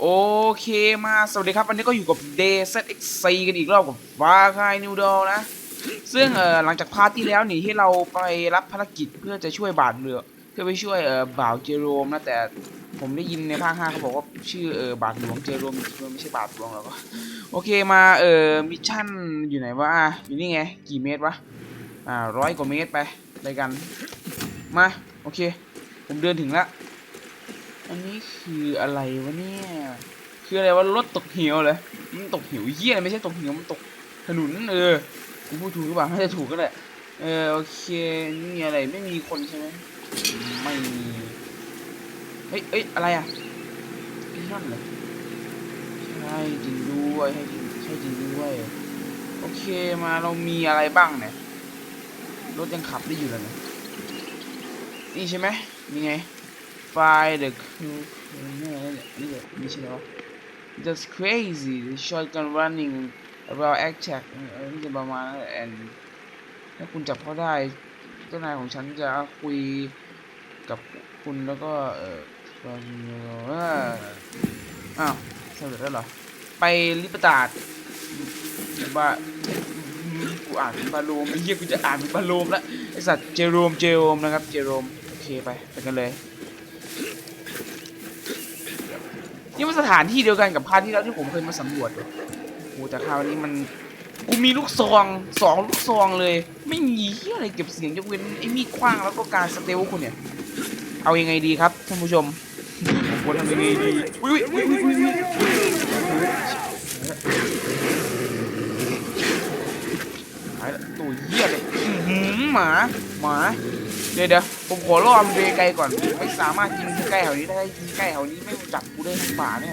โอเคมาสวัสดีครับ วันนี้ก็อยู่กับ DZXC กันอีกรอบกับวาคายนิวดอนะ ซึ่งเอ่อหลังจากพาร์ทที่แล้วนี่ที่เราไปรับภารกิจเพื่อจะช่วยบาทเรือ เพื่อไปช่วยเอ่อบ่าวเจโรมนะแต่ผมได้ยินในภาคห้าเขาบอกว่าชื่อเอ่อบาทหลวงเจโรมไม่ใช่บาทหลวงหรอกวะโอเคมาเอ่อมิชชั่นอยู่ไหนวะอะอยู่นี่ไงกี่เมตรวะอ่าร้อยกว่าเมตรไปไปกันมาโอเค ผมเดินถึงแล้ว อันนี้คืออะไรวะเนี่ย คืออะไรวะรถตกเหวเลยมันตกเหวเยี่ยอะไรไม่ใช่ตกเหวมันตกถนนเออกูพูดถูกหรือเปล่าไม่ได้ถูกก็ได้เออโอเคนี่มีอะไรไม่มีคนใช่ไหมไม่มีเฮ้ยเอ้ยอะไรอะพี่นั่นเหรอใช่จริงด้วยให้จริงใช่จริงด้วยโอเคมาเรามีอะไรบ้างเนี่ยรถยังขับได้อยู่เลยนะนี่ใช่ไหมนี่ไง Fire the crew เนี่ยนี่แบบนี่ใช่ไหมวะ That's crazy the shotgun running around attack เออนี่จะประมาณนั้น and ถ้าคุณจับเขาได้เจ้านายของฉันจะคุยกับคุณแล้วก็เอออ่ออ้าวสำเร็จแล้วเหรอ ไปลิปตาดบากูอ่านบาโลมไอ้เหี้ยกูจะอ่านบาโลมแล้วไอสัตว์เจโรมเจโรมนะครับ เจโรม โอเคไปไปกันเลย นี่มันสถานที่เดียวกันกับพาร์ทที่แล้วที่ผมเคยมาสำรวจเลยโอ้แต่คราวนี้มันกูมีลูกซองสองลูกซองเลย ไม่มีเหี้ยอะไรเก็บเสียงยกเว้นไอ้มีดขว้างแล้วก็การสเตลคุณเนี่ย เอายังไงดีครับท่านผู้ชมผมควรทำยังไงดีอุ้ยอุ้ยอุ้ยอุ้ยอุ้ยหายละตัวเหี้ยเลยอื้อหือหมาหมา เดี๋ยวเดี๋ยวผมขอล่อมันไปไกลก่อน ไม่สามารถยิงใกล้แถวนี้ได้ยิงใกล้แถวนี้ไม่จับกูได้ทั้งป่าเนี่ย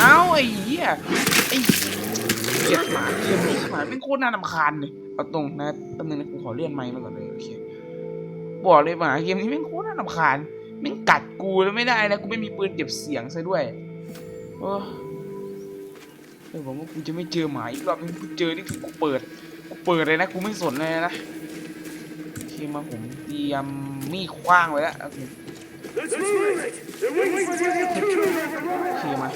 เอ้าไอ้เหี้ยไอ้เกลียดหมาเกลียดหมาเป็นโคตรน่ารำคาญเลยเอาตรงนะแป๊บนึงนะกูขอเลื่อนไมค์มาก่อนเลยโอเคบอกเลยหมาเกมนี้แม่โคตรน่ารำคาญม่งกัดกูแล้วไม่ได้นะกูไม่มีปืนเก็บเสียงซะด้วยโอ้เออผมว่ากูจะไม่เจอหมาอีกรอบนึงกูเจอนี่คือกูเปิด เปิดเลยนะกูไม่สนเลยนะโอเคมาผมเตรียมมีดคว้างไว้แล้วโอเค Let's move it! They're waiting for the crew! โอมา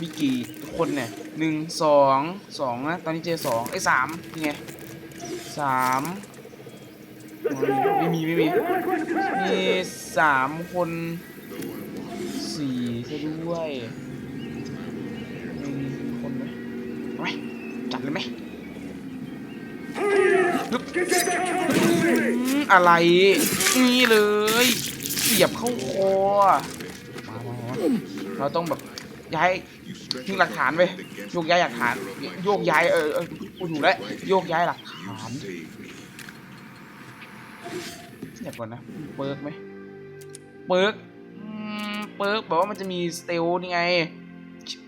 มีกี่คนเนี่ยหนึ่งสองสองนะตอนนี้เจอสองไอ้สามนี่ไงสามไม่มีไม่มีมีสามคนสี่ซะด้วยหนึ่งคนไหมเอาไหมจัดเลยไหม อะไร นี่เลยเสียบเข้าคอเราต้องแบบย้ายทิ้งหลักฐานไปโยกย้ายหลักฐานโยกย้ายเออเออพูดถูกแล้วโยกย้ายหลักฐานเดี๋ยวก่อนนะเปิร์กไหมเปิร์กเปิร์กแบอกว่ามันจะมีสเตลนี่ไง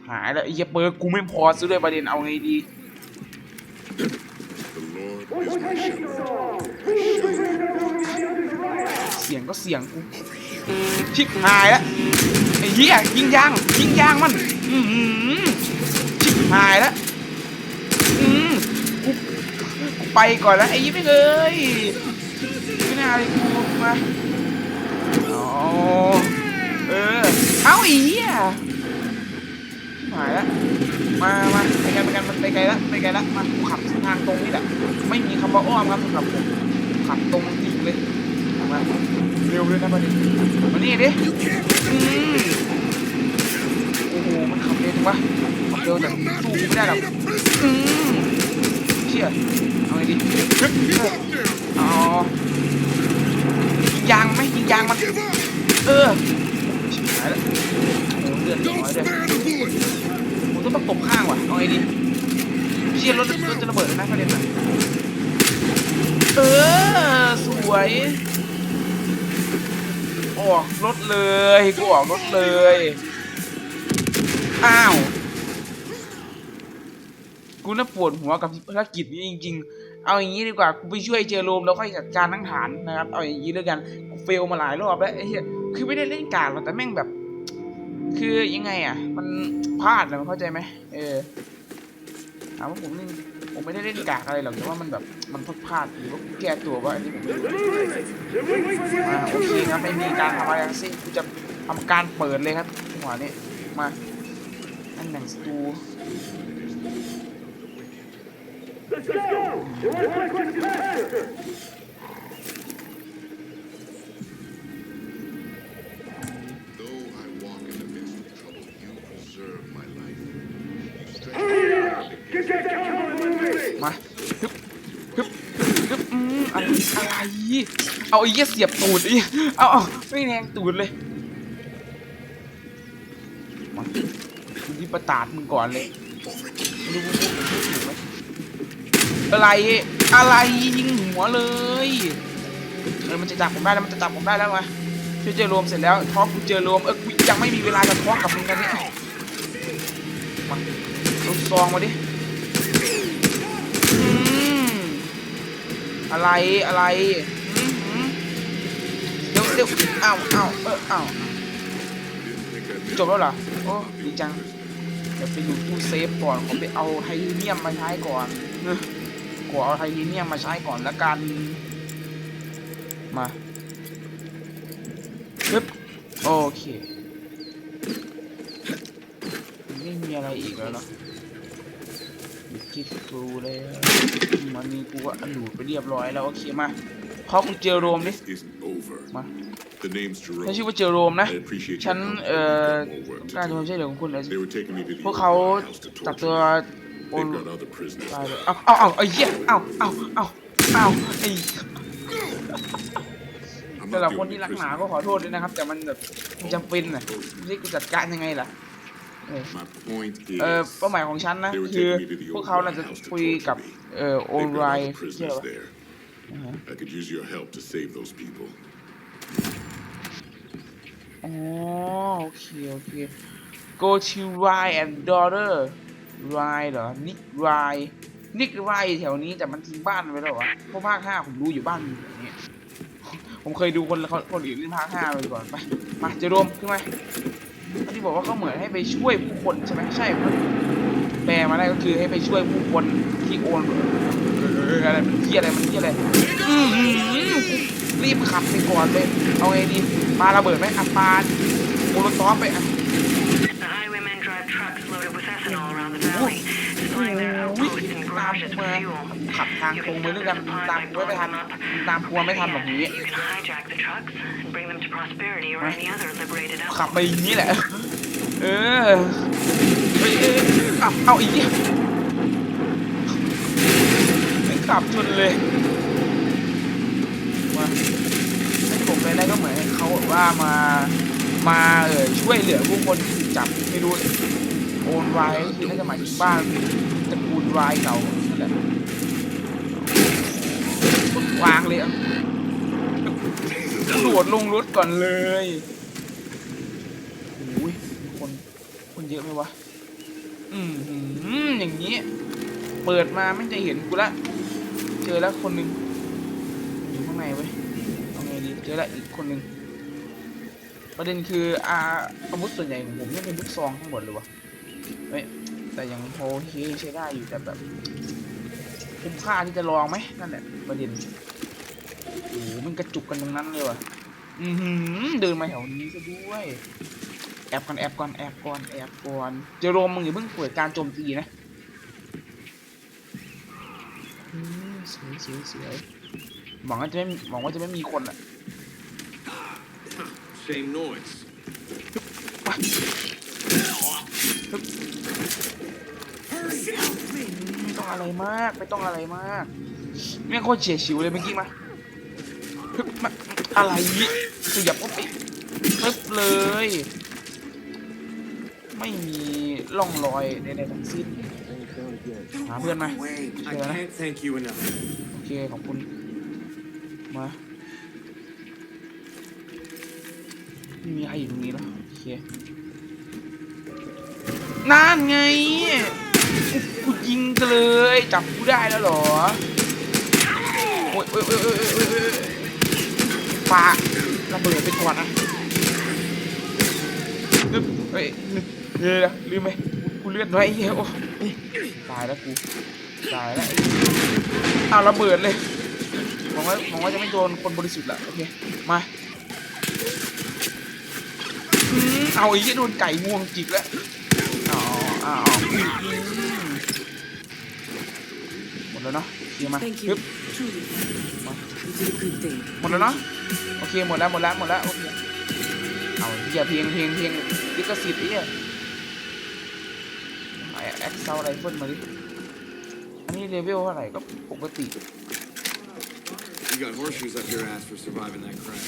หายแล้วไอ้เหี้ยเปิร์กกูไม่พอซื้อด้วยประเด็นเอาไงดี เสียงก็เสียงกูชิบหายแล้วไอ้เหี้ยยิงยางยิงยางมันอือหือชิบหายแล้วอืมกูกูไปก่อนแล้วไอ้ยี่ไม่เลยไม่น่าเลยกูมาอ๋อเออเอาไอ้เหี้ยหายแล้วมามา ไปกันไปกันมันไปไกลแล้วไปไกลแล้วมากูขับเส้นทางตรงนี่แหละไม่มีคำว่าอ้อมครับสำหรับผมขับตรงจริงเลยมาเร็วเลยนะประเด็นมานี่ดิอืมโอ้โหมันขับเร็วจังวะขับเร็วแต่สู้กูไม่ได้หรอกอืมเชี่ยเอาไงดีฮึบอ๋อยิงยางไหมยิงยางมันเออชิบหายแล้วโอ้โหเลือดน้อยเลยผม ต้องประกบข้างว่ะเอาไงดีเชี่ยรถรถจะระเบิดแล้วนะประเด็นน่ะเออสวยออกรถเลยกูออกรถเลยอ้าวกูน่าปวดหัวกับภารกิจนี้จริง ๆ เอาอย่างนี้ดีกว่า กูไปช่วยเจอโรมแล้วค่อยจัดการทั้งฐานนะครับ เอาอย่างนี้ด้วยกัน กูเฟลมาหลายรอบแล้วไอ้เหี้ย คือไม่ได้เล่นการหรอกแต่แม่งแบบ คือยังไงอะ มันพลาดนะมันเข้าใจไหมเออถามว่าผมเล่ผมไม่ได้เล่นกากอะไรหรอกแต่ว่ามันแบบมันพลาดพลาดหรือว่าแก้ตัวว่าอันนี้ผมไม่รู้มาโอเคครับไม่มีการทำอะไรทั้งสิ้นกูจะทำการเปิดเลยครับจัวนี้มาอันหนังสตู อะไรเอาไอ้เหี้ยเสียบตูดไอ้เอาเอาไม่แรงตูดเลยมาที่ประตาดมึงก่อนเลยรู้ถูกไหมอะไรอะไรยิงหัวเลยเออมันจะจับผมได้แล้วมันจะจับผมได้แล้วมาช่วยเจอรวมเสร็จแล้วท็อกกูเจอรวมเออกูยังไม่มีเวลาจะท็อกกับมึงกันเนี่ยมาลูกซองมาดิอืมอะไรอะไร เดี๋ยวอ้าวอ้าวเอออ้าวจบแล้วเหรอโอ้ดีจังเดี๋ยวไปอยู่ตู้เซฟก่อนผมไปเอาไทเทเนียมมาใช้ก่อนเออขอเอาไทเทเนียมมาใช้ก่อนละกัน มาปึ๊บโอเคไม่มีอะไรอีกแล้วเนาะคิดกูแล้วมันนี่กูก็อลูดไปเรียบร้อยแล้วโอเคมา ขอกูเจอโรมดิ This isn't over. มา The name's Jerome. ถ้าชื่อว่าเจอโรมนะ I appreciate ฉัน your help. เอ่อ More work ต้องการ to ความ do. ช่วยเหลือของคุณเลย They were taking me to the พวกเขา Old House to จับ torture ตัว me. โอน They've got other prisoners. ตายเลยเอาเอาเอาไอ้เหี้ยเอาเอาเอาเอาไอ้ I'm แต่ละ not คน the ที่ only รักหมา prisoner. ก็ขอโทษด้วยนะครับ แต่มันแบบมันจำเป็นน่ะไม่ใช่กูจัดการยังไงล่ะเออ My point is, เออเป้าหมายของฉันนะ they were คือ taking me to the พวก Old เขาน่าจะ House to คุย torture กับ me. เอ่อโอ They've ไร got other ชื่ออะไร prisoners วะ there. I could use your help to save those people. อ๋อโอเคโอเค go to Rye and daughter Rye เหรอ Nick Rye Nick Rye แถวนี้แต่มันทิ้งบ้านไปแล้ววะเพราะภาคห้าผมรู้อยู่บ้านอยู่แถวนี้ผมเคยดูคนเขาคนอื่นเล่นภาคห้าไปก่อนไปมาเจะรวมขึ้นมาอันที่บอกว่าเขาเหมือนให้ไปช่วยผู้คนใช่ไหมใช่ครับแปลมาได้ก็คือให้ไปช่วยผู้คนที่โอนเอออะไรมันเที่ยอะไรมันเที่ยอะไรอื้อหือรีบขับไปก่อนเลย เอาไงดีปาระเบิดไหมอะปาโมโลตอฟไปอะ The highwaymen drive trucks loaded with ethanol around the valley, supplying their วิ่ง outposts and ตาม garages มา with fuel. ขับทางตรงไปเรื่อยกันตามกูไม่ทันตามกูไม่ทันหรอกนี้ You can hijack the trucks and bring them to Prosperity or any other liberated ขับ outpost. ไปอย่างนี้แหละ เออเฮ้ยเอ้ยเอาเอาอีก ขับชนเลยมาให้ผมไปได้ก็เหมือนเขาแบบว่ามา มาเออช่วยเหลือผู้คนที่จับไม่รู้โอนไว้คือน่าจะหมายถึงบ้านตระกูลวายเก่านั่นแหละวางเลยอะกระโดดลงรถก่อนเลยโอ้ยคนคนเยอะไหมวะ อืมหืมอย่างนี้ เปิดมาไม่จะเห็นกูละ เจอแล้วคนหนึ่งอยู่ข้างในเว้ยเอาไงดีเจอแล้วอีกคนหนึ่งประเด็นคืออาอาวุธส่วนใหญ่ของผมนี่เป็นลูกซองทั้งหมดเลยวะเฮ้ยแต่ยังโอเคใช้ได้อยู่แต่แบบคุ้มค่าที่จะลองไหมนั่นแหละประเด็นโอ้โหมันกระจุกกันตรงนั้นเลยวะอือหือเดินมาแถวนี้ซะด้วยแอบก่อนแอบก่อนแอบก่อนแอบก่อนเจอโรมมึงอย่าเพิ่งเปิดการโจมตีนะอื มสวยสวยสวยหวังว่าจะไม่หวังว่าจะไม่มีคนอะ Same noise. มาไม่ต้องอะไรมาก ไม่ต้องอะไรมากแม่งโคตรเฉียดฉิวเลยเมื่อกี้มาฮึบมาอะไรเสียบเข้าไปปึ๊บเลย ไม่มีร่องรอยใดๆทั้งสิ้นหาเพื่อนมา Wait, I Yeah. can't thank you enough. โอเค ขอบคุณ มาไม่มีใครอยู่ตรงนี้แล้วโอเคนั่นไงกูยิงกันเลย จับกูได้แล้วเหรอโอ้ยโอ้ยโอ้ยโอ้ยโอ้ยโอ้ยปาระเบิดไปก่อนนะนึกเฮ้ยนึกเดี๋ยลืมไหมกูเลือดน้อยไอ้เหี้ยโอ้ตายแล้วกูตายแล้ว อ้เอาระเบิดเลยหวังว่าหวังว่าจะไม่โดนคนบริสุทธิ์ละโอเค มาอืมเอาไอ้ยี่โดนไก่งวงจิกแล้วอ๋ออ๋ออืมอืมหมดแล้วเนาะเคลียร์มา Thank ปึ๊ you. บ Truly. You did a good thing. หมดแล้วเนาะ โอเค หมดแล้ว หมดแล้ว หมดแล้ว โอเค เอาเฮียเพลงเพลงเพลงลิขสิทธิ์ไอ้เนี่ยไอแอคเซลไรเฟิลมาดิอั นนี้เลเวลเท่าไหร่ก็ปกติ You got horseshoes up your ass for surviving that crash.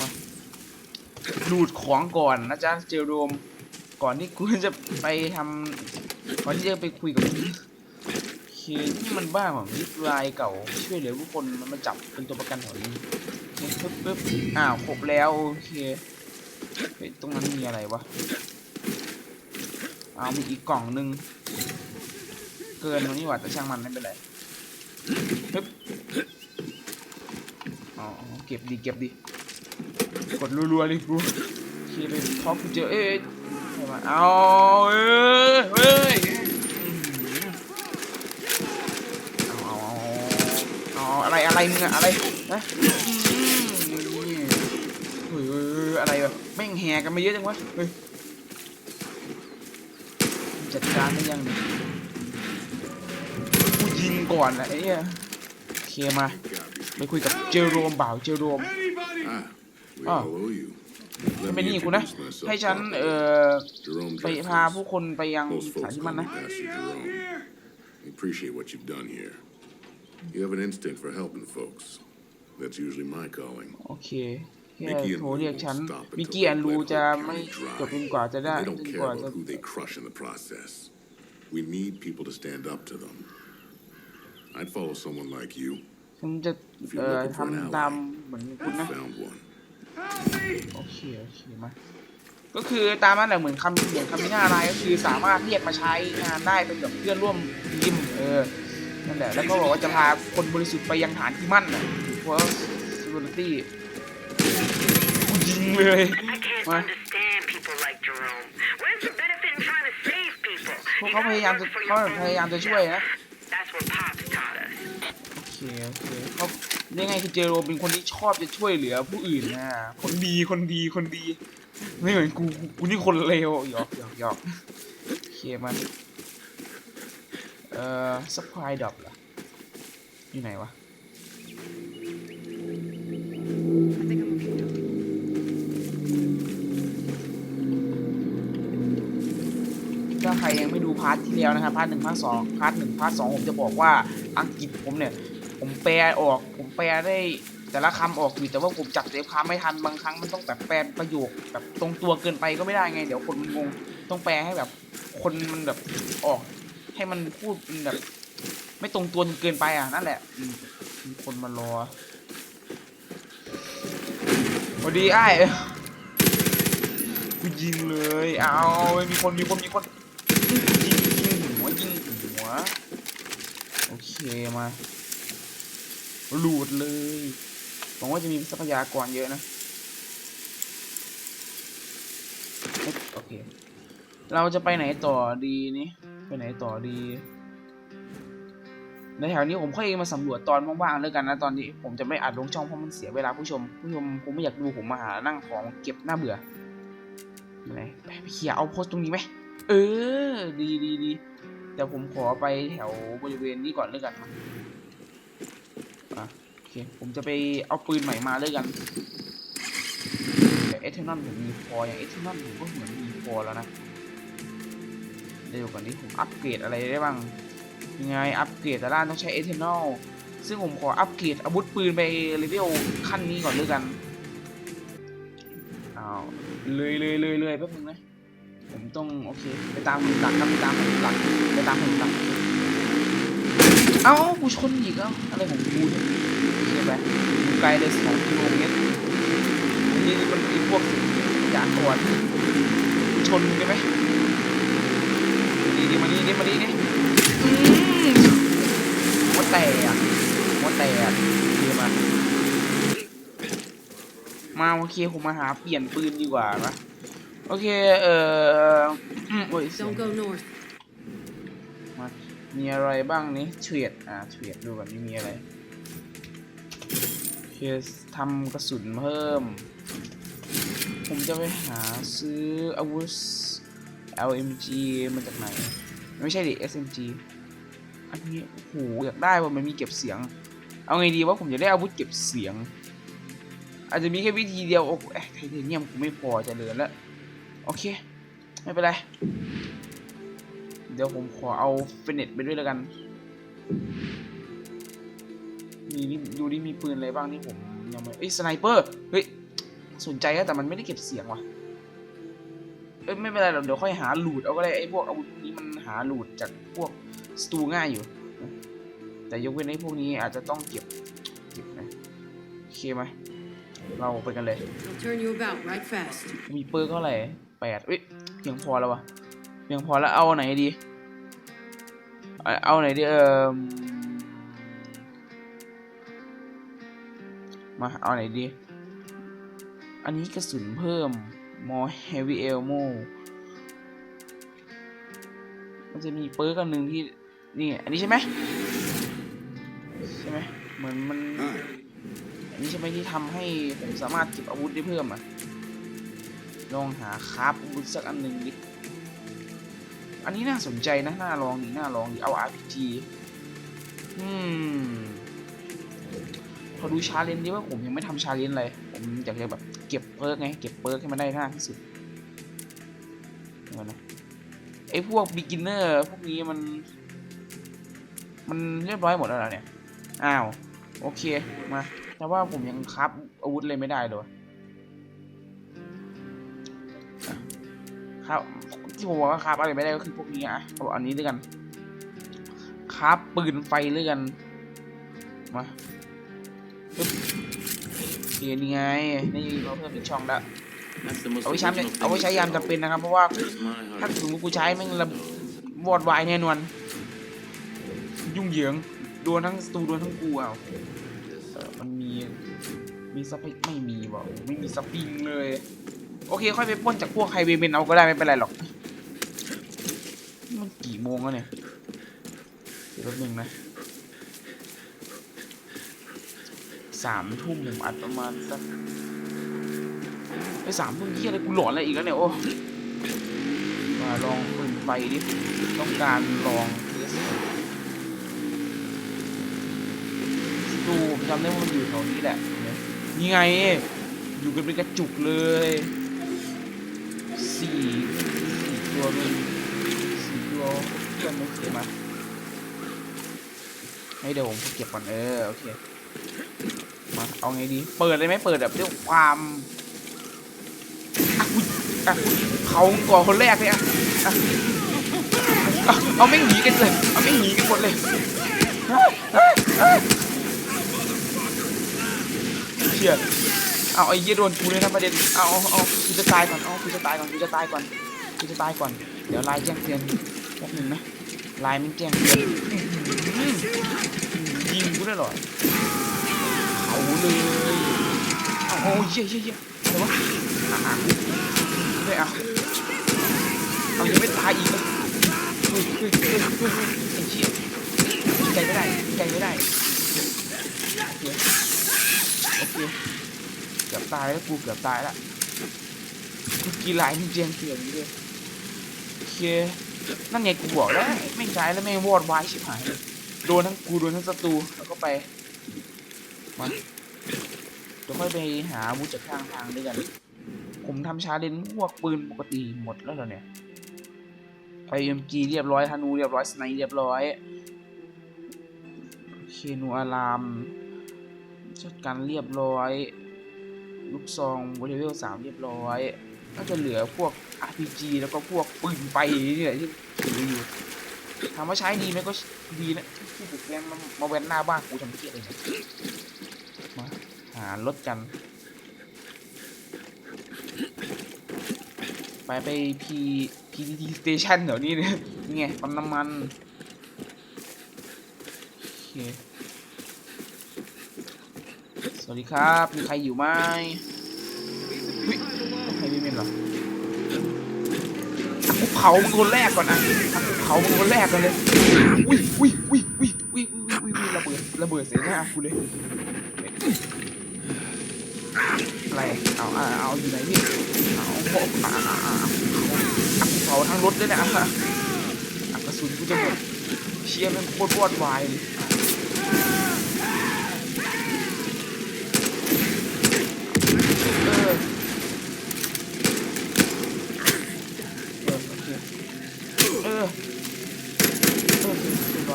ดูดของก่อนนะจ๊ะเจอโรมก่อนที่กูจะไปทำก่อนที่จะไปคุยกับมึงเคนี่มันบ้าของลิฟไลน์เก่าช่วยเหลือผู้คนมันมาจับเป็นตัวประกันแถวนี้โอเคปึ๊บปึ๊บอ้าวครบแล้วโอเคเฮ้ยตรงนั้นมีอะไรวะเอามีอีกกล่องหนึง เกินตรงนี้ว่ะแต่ช่างมันไม่เป็นไรปึ๊บ อ๋อเก็บดีเก็บดีกดรัวๆเลยกูเคลียร์ไปพอกูเจอเอ้ยใช่มาเอาเอ้ยเฮ้ยเอาอะไรอะไรมึงอะอะไรนะเฮ้ยอะไรวะแม่งแห่กันมาเยอะจังวะเฮ้ยจัดการได้ยังเนี่ย ยิงก่อนนะไอ้เนี่ยเคลียร์มาไปคุยกับเจอโรมบ่าวเจอโรม Ah, we Ah. all owe you. มัน Let เป็น me นี่กูนะ introduce myself ให้ฉันเอ่ properly. อ Jerome ไปพา Jeffries. ผู้คนไปยัง Most สถาน folks ที่ call มัน me นะ Pastor Jerome. We appreciate what you've done here. You have an instinct for helping folks. That's usually my calling. โอเคแค่ Mickey and โทร Lou เรียก won't ฉัน stop มิก until กี้แอน they รู let จะ Hope ไม่ County จบจน dry. กว่าจะได้ They จ don't น care กว่า about จะ who they crush in the process. We need people to stand up to them. I'd follow someone like you. ฉันจะเอ่อทำตามเหมือนคุณ I นะ found one. โอเคโอเคมาก็คือตามนั้นแหละเหมือนคำเหมือนคำที่หน้ารายก็คือสามารถเรียกมาใช้งานได้เป็นแบบเพื่อนร่วมทีมเออนั่นแหละแล้วก็บอกว่าจะพาคนบริสุทธิ์ไปยังฐานที่มั่นน่ะเพราะ security กูยิงเลย I can't What? understand people like Jerome. Where's the benefit in trying to save people? พวก You เขาพ gotta ยายามจะ work for เขา your พยายามจะช่วยนะ เคโอเคเขาเรียกไงคือเจโรเป็นคนที่ชอบจะช่วยเหลือผู้อื่นนะคนดีคนดีคนดี ไม่เหมือนกูกูนี่คนเลวหยอกหยอกหยอกโอเคมันเอ่อสปายดับเหรออยู่ไหนวะถ้าใครยังไม่ดูพาร์ทที่แล้วนะครับพาร์ทหนึ่งพาร์ทสองพาร์ทหนึ่งพาร์ทสองผมจะบอกว่าอังกฤษผมเนี่ย ผมแปลออก ผมแปลได้แต่ละคำออกอยู่แต่ว่าผมจับใจความไม่ทันบางครั้งมันต้องแบบแปลประโยคแบบตรงตัวเกินไปก็ไม่ได้ไง เดี๋ยวคนมันงงต้องแปลให้แบบ คนมันแบบออก ให้มันพูดเป็นแบบ ไม่ตรงตัวเกินไปอะนั่นแหละมีคนมารอสวัสดีไอ้ยกูยิงเลย เอามีคนมีคนมีคนยิงยิงหัวยิงหัวโอเคมา หลุดเลยหวังว่าจะมีทรัพยากรเยอะนะเอ๊ะโอเค เราจะไปไหนต่อดีนี่ไปไหนต่อดี ในแถวนี้ผมค่อยมาสำรวจตอนว่างๆแล้วกันนะตอนนี้ ผมจะไม่อัดลงช่องเพราะมันเสียเวลาผู้ชม ผู้ชมคงไม่อยากดูผมมาหานั่งของเก็บหน้าเบื่อไหนไปไปเคลียเอาโพสต์ตรงนี้ไหมเออ ดีดีดีแต่ผมขอไปแถวบริเวณนี้ก่อนแล้วกันนะ ผมจะไปเอาปืนใหม่มาเลยกันแต่เอเทนอนผมมีพออย่างเอเทนอนผมก็เหมือนมีพอแล้วนะเดี๋ยวก่อนนี้ผมอัปเกรดอะไรได้บ้างยังไงอัปเกรดแต่ละอันต้องใช้เอเทนอลซึ่งผมขออัปเกรดอาวุธปืนไปเลเวลขั้นนี้ก่อนด้วยกันอ้าวเลยเลยเลยเลยแป๊บนึงนะผมต้องโอเคไปตามผมตักครับไปตามผมตักไปตามผมตักเอ้ากูชนอีกเอ้าอะไรของกูเนี่ยโอเค ไปอยู่ไกลเลยสองกิโลเมตรอันนี้มันไอ้พวกยานอ่อนชนกันไหมดีดีมานี่ดีมานี่นี่อืมหัวแตกหัวแตกเดี๋ยวมามาโอเคผมมาหาเปลี่ยนปืนดีกว่านะโอเค เอ่ออืมโอ้ยเสียง Don't go north. มามีอะไรบ้างนี่เทรดอ่าเทรดดูก่อนนี่มีอะไร เคสทำกระสุนเพิ่ม ผมจะไปหาซื้ออาวุธ LMG มาจากไหน ไม่ใช่ดิ SMG อันนี้โอ้โหอยากได้ว่ามันมีเก็บเสียง เอาไงดีว่าผมจะได้อาวุธเก็บเสียง อาจจะมีแค่วิธีเดียว โอ้โหเอ๊ะไทเทเนียมกูไม่พอจะเลือแล้ว โอเค ไม่เป็นไร เดี๋ยวผมขอเอาเฟเน็ตไปด้วยแล้วกัน มีนี่ดูดิมีปืนอะไรบ้างที่ผมยังไม่เอ้ยสไนเปอร์เฮ้ยสนใจนะแต่มันไม่ได้เก็บเสียงว่ะเอ้ยไม่เป็นไรหรอกเดี๋ยวค่อยหาลูดเอาก็ได้ไอ้พวกอาวุธพวกนี้มันหาลูดจากพวกสตูง่ายอยู่ แต่ยกเว้นไอ้พวกนี้อาจจะต้องเก็บเก็บนะโอเคไหมเราไปกันเลย I'll turn you about right fast. มีเปอร์เท่าไหร่แปดเอ้ยเพียงพอแล้ววะเพียงพอแล้วเอาไหนดี เอาเอาไหนดีเออ มาเอาไหนดี อันนี้กระสุนเพิ่ม more heavy ammo มันจะมีเปอร์กันหนึ่งที่ นี่ อันนี้ใช่ไหมใช่ไหมเหมือนมัน อันนี้ใช่ไหมที่ทำให้ผมสามารถเก็บอาวุธได้เพิ่มอะ ลองหาคราฟอาวุธสักอันหนึ่งดิอันนี้น่าสนใจนะ น่าลองดีน่าลองดีเอา RPG อืม อดูชาเลนจ์ดีว่าผมยังไม่ทำชาเลนจ์เลยผมอยากจะแบบเก็บเพิร์กไง เก็บเพิร์กให้มันได้มากที่สุดเดี๋ยวนะไอ้พวก beginner พวกนี้มัน มันเรียบร้อยหมดแล้วเนี่ย อ้าว โอเค มา แต่ว่าผมยังคราฟอาวุธเลยไม่ได้เลยครับที่ผมบอกว่าคราฟอะไรไม่ได้ก็คือพวกนี้อะเอาอันนี้ด้วยกัน คราฟปืนไฟด้วยกัน มา ปึ๊บโอเคนี่ไงนี่เราเพิ่มอีกช่องแล้ว That's the most เอาไว้ใช้ original เอาไว้ thing ใช้ยามจำเป็นนะครับ เพราะว่า Here's my heart. ถ้าสมมติกูใช้แม่งระวอดวายแน่นอนยุ่งเหยิงโดนทั้งสตูโดนทั้งกูเอาเออมันมีมีสปริงไม่มีบอกไม่มีสปริงเลย โอเค ค่อยไปปล้นจากพวกไฮเวย์เมนเอาก็ได้ไม่เป็นไรหรอก มันกี่โมงแล้วเนี่ยเดี๋ยวแป๊บนึงนะ สามทุ่มผมอัดประมาณสักไอ้สามทุ่มที่อะไรกูหลอนอะไรอีกแล้วเนี่ยโอ้มาลองปืนไฟดิต้องการลองเทสดูผมจำได้ว่ามันอยู่แถวนี้แหละเนี่ยนี่ไง อยู่กันเป็นกระจุกเลยสี่สี่ตัวเลยสี่ตัวเพื่อนไม่เก็บมาให้เดี๋ยวผมเก็บก่อนเออโอเค เอาไงดี เปิดเลยไหมเปิดแบบด้วยความเขาก่อนคนแรกเลยอะอะเอาไม่งหนีกันเลย เอาไม่งหนีกันหมดเลยเชี่ยเอาไอ้เหี้ยโดนกูเลยนะประเด็น เอาเอาเอากูจะตายก่อน เอากูจะตายก่อนกูจะตายก่อนกูจะตายก่อน เดี๋ยวลน์แจ้งเตือนแป๊บหนึงนะลน์มันแจ้งเตือนยิงกูได้หรอ เอาเลยเอาโอ้ยเหี้ยเหี้ยเหี้ยไรวะไม่เอาเอายังไม่ตายอีกเลยเฮ้ยเฮ้ยเฮ้ยเฮ้ยไอ้เหี้ยใจไม่ได้ใจไม่ได้โอเคโอเคเกือบตายแล้วกูเกือบตายแล้วกูกีฬานี่เจียงเตือนอยู่ด้วยโอเคนั่นไงกูบอกแล้วแม่ใช้แล้วแม่วอดวายชิบหายโดนทั้งกูโดนทั้งศัตรูแล้วก็ไป มาเดี๋ยวค่อยไปหาวุธจากข้างทางด้วยกัน ผมทำชาเลนจ์พวกปืนปกติหมดแล้วเหรอเนี่ยไปเอ็มจีเรียบร้อยธนูเรียบร้อยสไนเรียบร้อยเคนูอารามจัดการเรียบร้อย ลูกซองเลเวลสามเรียบร้อย ก็จะเหลือพวก RPG แล้วก็พวกปืนไฟนี่แหละที่ถืออยู่ ถามว่าใช้ดีไหมก็ดีนะที่บุกแวนมามาแว้นหน้าบ้านกูทำเพี้ยอะไรเนี่ยมาหารถกัน ไปไป P PTT Station เดี๋ยวนี้เนี่ยนี่ไงปั๊มน้ำมันโอเคสวัสดีครับ มีใครอยู่ไหม เฮ้ยใครไม่เป็นเหรออะกูเผามึงคนแรกก่อนนะเขามึงคนแรกกันเลยอุ้ยอุ้ยอุ้ยอุ้ยอุ้ยอุ้ยระเบิดระเบิดเสียหน้ากูเลยอะไรเอาเอาอยู่ไหนนี่เอาเอาเอาเอาเอาเอาเผาทั้งรถเลยนะอะกระสุนกูจะหมดเชี่ยมันโคตรวอดวายเลย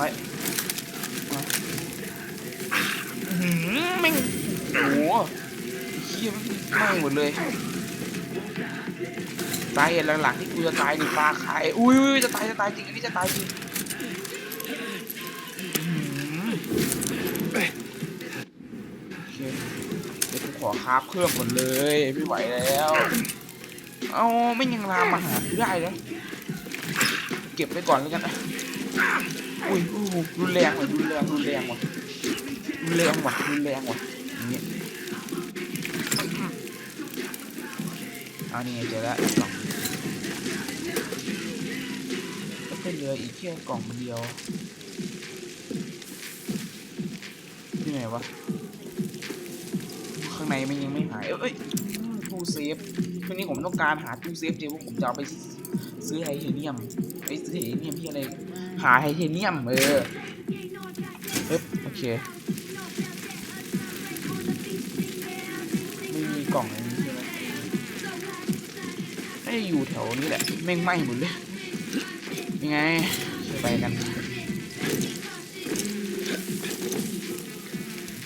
เรียบร้อยมาอื้อหือแม่งโอ้โหเฮียมันไหม้หมดเลย ตายเหตุหลังๆที่กูจะตายนี่ปลาขายอุ้ยอุ้ยจะตายจะตายจริงอันนี้จะตายจริงอื้อหือโอเคเดี๋ยวกูขอคราฟเครื่องก่อนเลยไม่ไหวแล้ว เอาไม่ยังลามมาหากูได้นะเก็บไว้ก่อนแล้วกันนะ อุ้ยอู้รุนแรงว่ะรุนแรงรุนแรงว่ะรุนแรงว่ะรุนแรงว่ะอย่างเงี้ยเอานี่ไงเจอแล้วกล่องก็เป็นเหลืออีกแค่กล่องเดียวที่ไหนวะข้างในมันยังไม่หายเอ้ยตู้เซฟช่วงนี้ผมต้องการหาตู้เซฟเจว่าผมจะเอาไป ซื้อไทเทเนียมไปซื้อไทเทเนียมที่อะไร หาไทเทเนียมเออเอ๊บโอเคไม่มีกล่องอะไรนี้ใช่ไหมไม่ได้อยู่แถวนี้แหละแม่งไหม้หมดเลยยังไงไปกัน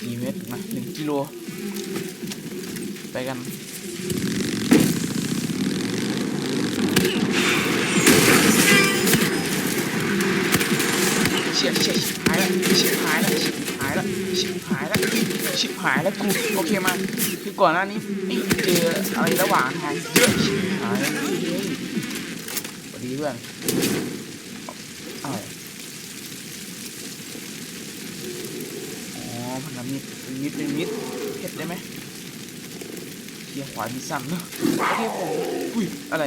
กี่เมตรมาหนึ่งกิโลไปกัน เชี่ยเชี่ยชิบหายแล้วชิบหายแล้วชิบหายแล้วชิบหายแล้วชิบหายแล้วกูโอเคมาคือก่อนหน้านี้ไม่เจออะไรระหว่างทางเยอะชิบหายแล้วเฮ้สวัสดีเพื่อนเอาอ๋อพันธมิตรมิตรเป็นมิตรเห็ดได้ไหมเทียขวามีสั่นเนอะโอเคผมอุ้ยอะไร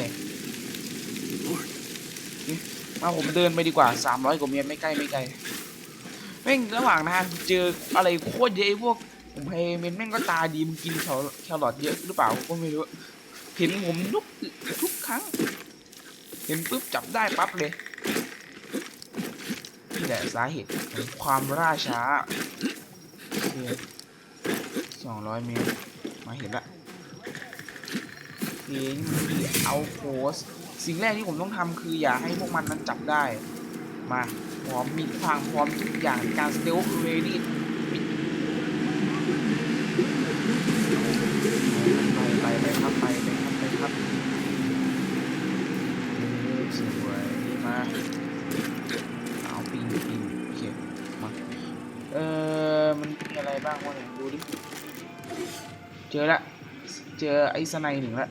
มาผมเดินไปดีกว่า 300 กว่าเมตรไม่ใกล้ไม่ไกลแม่งระหว่างทางเจออะไรโคตรเยอะไอ้พวกผมเพเมนแม่งก็ตาดีมึงกินแคลแครอทเยอะหรือเปล่าก็ไม่รู้เห็นผมทุกทุกครั้ง เห็นปุ๊บจับได้ปั๊บเลยนี่แหละสาเหตุของความล่าช้าสองร้อยเมตรมาเห็นละเองมีเอาโพส สิ่งแรกที่ผมต้องทำคืออย่าให้พวกมันนั้นจับได้ มาพร้อมมีทางพร้อมทุกอย่างการสเตลเรดี้ไปไปไปครับไปไปครับไปครับเออสวยมาเอาปีนปีนโอเคมาเออมันมีอะไรบ้างวะเนี่ยดูดิเจอละเจอไอ้สไนหนึ่งละ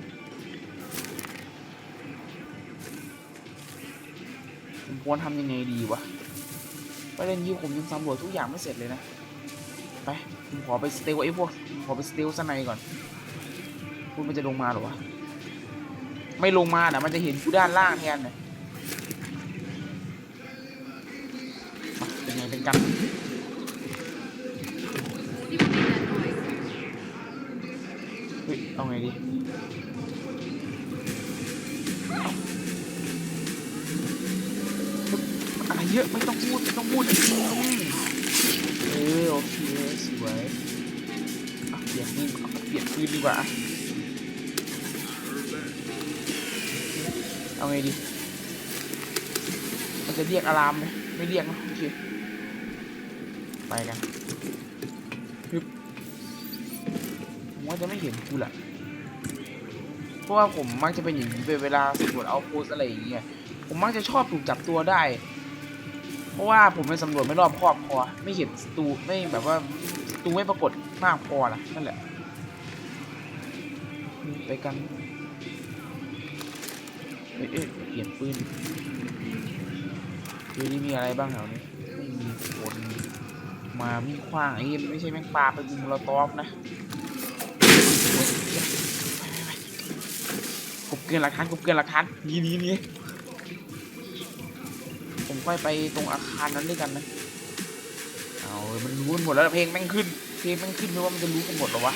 ควรทำยังไงดีวะประเด็นยี่ผมยังสำรวจทุกอย่างไม่เสร็จเลยนะ ไปผมขอไปสเตลไอ้พวกขอไปสเตลสไนก่อนคุณมันจะลงมาหรอวะ ไม่ลงมานะมันจะเห็นกูด้านล่างแทนเนี่ยเป็นไงเป็นกันเฮ้ยเอาไงดี อะไรเยอะไม่ต้องพูดไม่ต้องพูดเออโอเคสวยอะเปลี่ยนปืนเอาเปลี่ยนปืนดีกว่าเอาไงดีมันจะเรียกอารามไหมไม่เรียกนะโอเคไปกันฮึบผมว่าจะไม่เห็นกูแหละเพราะว่าผมมักจะเป็นอย่างนี้เวลาสำรวจเอาโพสอะไรอย่างเงี้ยผมมักจะชอบถูกจับตัวได้ เพราะว่าผมไปสำรวจไม่รอบครอบพอไม่เห็นตูไม่แบบว่าตูไม่ปรากฏมากพอนะนั่นแหละ ไปกันเอ้ยเปลี่ยนปืนดูนี่มีอะไรบ้างแถวนี้ไม่มีคนมามีขว้างไอ้ไม่ใช่แม่งปลาไปยิงเราตอฟนะกบเกินหลักฐานกบเกินหลักฐานนี่นี่นี่ ค่อยไปตรงอาคารนั้นด้วยกันนะเอามันรู้หมดแล้วเพลงแม่งขึ้น เพลงแม่งขึ้นไม่ว่ามันจะรู้กันหมดหรอวะ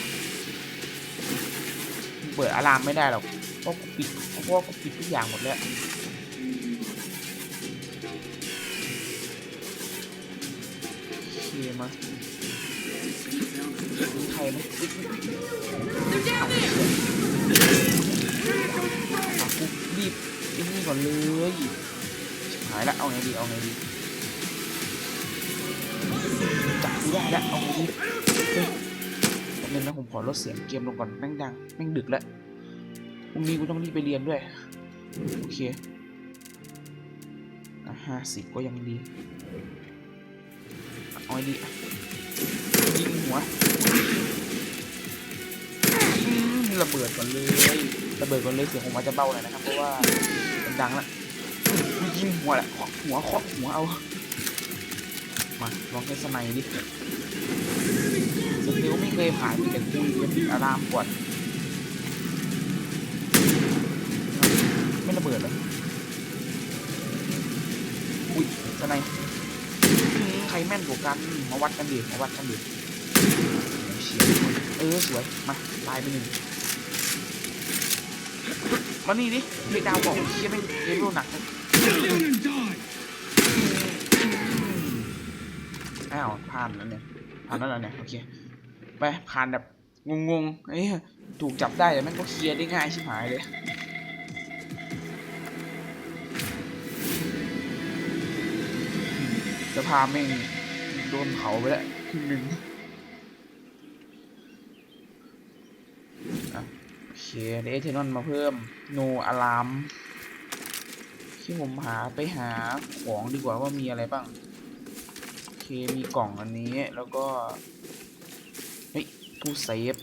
เปิดอะลามไม่ได้หรอกเพราะกูปิดเพราะว่ากูปิดทุกอย่างหมดแล้วโอเคมามีใครไหมอุ๊ยอะกูรีบไอ้นี่ก่อนเลย หายละเอาไงดีเอาไงดีจับกูได้แล้วเอาไงดีเฮ้ยแป๊บนึงนะผมขอลดเสียงเกมลงก่อนแม่งดังแม่งดึกแล้วพรุ่งนี้กูต้องรีบไปเรียนด้วยโอเคห้าสิบก็ยังดีเอาไงดียิงหัวระเบิดก่อนเลยระเบิดก่อนเลยเสียงผมอาจจะเบาหน่อยนะครับเพราะว่ามันดังละอุ๊ ยิงหัวแหละหัวเคาะหัวเอามาลองเทสไนด์ดิสกิลไม่เคยผ่านมีแต่คุยกันอารามก่อนไม่ระเบิดเหรออุ้ยสไนใครแม่นกว่ากันมาวัดกันดิมาวัดกันดิเฉียดเออสวยมาตายไปหนึ่งมานี่ดิเรียกดาวบอกเชี่ยไม่งเลเวลหนักนะ อ้าวผ่านแล้วเนี่ยผ่านแล้วเหรเนี่ยโอเคไปผ่านแบบงงๆเอ้ถูกจับได้แต่ม่งก็เคลียร์ได้ง่ายชิบหายเลยสภาพแม่งโดนเผาไปแล้วครึ่งหนึ่งโอเคเดเทนอนมาเพิ่ม โนอะลาม ที่ผมหาไปหาของดีกว่าว่ามีอะไรบ้าง โอเค มีกล่องอันนี้แล้วก็ เฮ้ยตู้เซฟ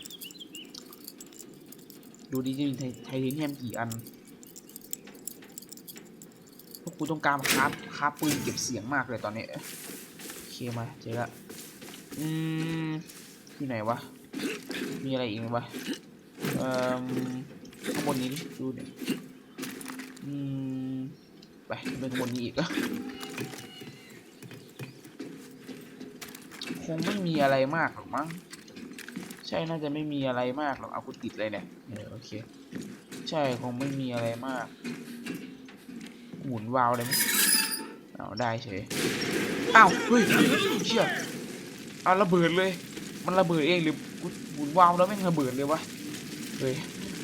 ดูดิจะมีไทไทเทเนียมกี่อัน พวกกูต้องการคาฟคาฟปืนเก็บเสียงมากเลยตอนนี้ โอเคมาเจอละอืมอยู่ไหนวะ มีอะไรอีกไหมวะ เอ่อข้างบนนี้ดิดูดิอืม ไปไปข้างบนนี้อีกอะคงไม่มีอะไรมากหรอกมั้งใช่น่าจะไม่มีอะไรมากหรอกเอากูติดเลยเนี่ยเออโอเค ใช่คงไม่มีอะไรมาก หมุนวาล์วเลยไหมเอาได้เฉยอ้าวเฮ้ยเชี่ยเอาระเบิดเลย มันระเบิดเองหรือกูหมุนวาล์วแล้วแม่งระเบิดเลยวะเฮ้ย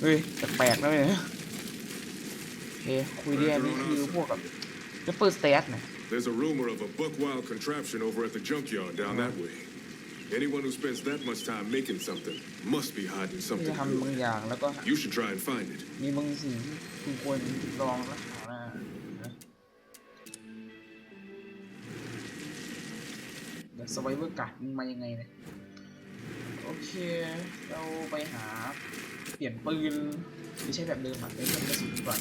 เฮ้ยแปลกๆนะเนี่ยโอ เคคุยเรียนนี่คือพวกกับเปเปอร์สเตทเนี่ย There's a rumor of a buckwild contraption over at the junkyard down that way. Anyone who spends that much time making something must be hiding ที่ something จะทำบาง good. อย่างแล้วก็ You should try and find it. มีบางสิ่งที่คุณควรลองรักษาหน้านะเดี๋ยวสไวเวอร์กัดมันมายังไงเนี่ย โอเค เราไปหา เปลี่ยนปืน ไม่ใช่แบบเดิมอะเป็นกระสุนก่อน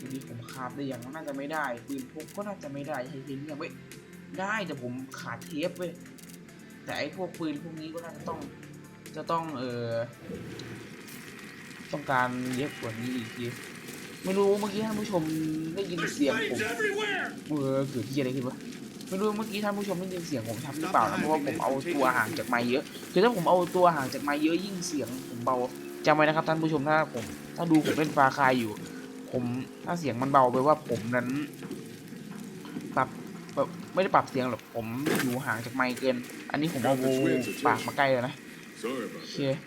ทีนี้ผมคาบได้ยังน่าจะไม่ได้ปืนพกก็น่าจะไม่ได้ไฮเทเนียมเว้ยได้แต่ผมขาดเทปเว้ยแต่ไอ้พวกปืนพวกนี้ก็น่าจะต้องจะต้องเออต้องการเยอะกว่านี้อีกทีไม่รู้เมื่อกี้ท่านผู้ชมได้ยินเสียงผมเออเกิดที่อะไรขึ้นวะไม่รู้เมื่อกี้ท่านผู้ชมได้ยินเสียงผมชัดหรือเปล่านะเพราะว่าผมเอาตัวห่างจากไมค์เยอะคือถ้าผมเอาตัวห่างจากไมค์เยอะยิ่งเสียงผมเบาจำไว้นะครับท่านผู้ชมถ้าผมถ้าดูผมเล่นฟาคายอยู่ ผมถ้าเสียงมันเบาไปว่าผมนั้น ปรับแบบไม่ได้ปรับเสียงหรอกผมอยู่ห่างจากไมค์เกิน อันนี้ผมเอาปากมาใกล้เลยนะ Sorry โอ about เค that.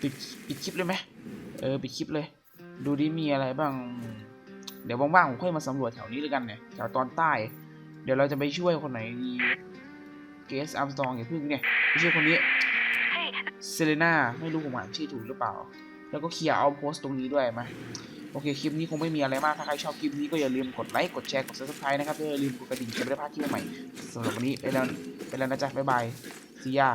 ปิดปิดคลิปเลยไหมเออปิดคลิปเลย ดูดิมีอะไรบ้าง เดี๋ยวว่างๆผมค่อยมาสำรวจแถวนี้เลยกันเนี่ยแถวตอนใต้ เดี๋ยวเราจะไปช่วยคนไหนดีเกสอัมสตองอย่าพึ่งเนี่ยไปช่วยคนนี้ Hey, เซเลน่าไม่รู้ผมอ่านชื่อถูกหรือเปล่า แล้วก็เคลียร์เอาโพสต์ตรงนี้ด้วยมา โอเค คลิปนี้คงไม่มีอะไรมาก ถ้าใครชอบคลิปนี้ก็อย่าลืมกดไลค์ กดแชร์ กด subscribe นะครับอย่าลืมกดกระดิ่งจะไม่ได้พลาดคลิปใหม่สำหรับวันนี้ไปแล้วไปแล้วนะจ๊ะบ๊ายบายซีย่า